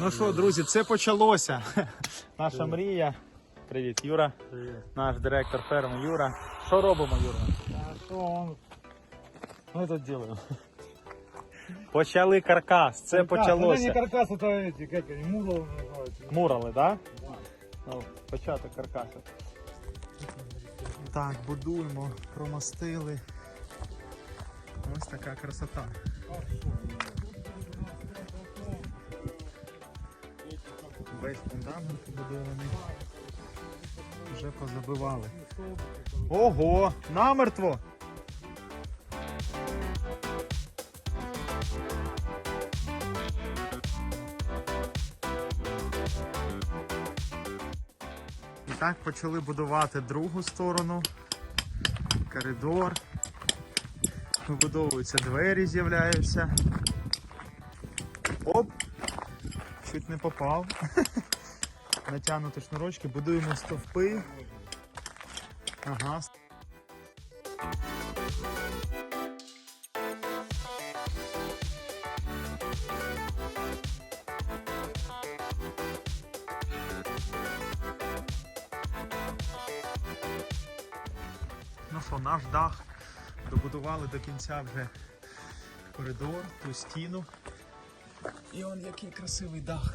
Ну що, друзі, це почалося. Наша мрія. Привіт, Юра. Наш директор ферми Юра. Що робимо, Юра? А что он? Мы тут делаем. Почали каркас. Це Это не почалося. каркас, это эти, как они, мула называются. Мурали, так? Ну, початок каркасу. Так, будуємо, промостили. Ось така красота. Весь фундамент побудований. Вже позабивали. Ого! Намертво! І так почали будувати другу сторону. Коридор. Вибудовуються двері, з'являються. Оп! Чуть не попав. Натягнуті шнурочки, будуємо стовпи. Ага. Ну що, наш дах добудували до кінця вже коридор, ту стіну. І он який красивий дах.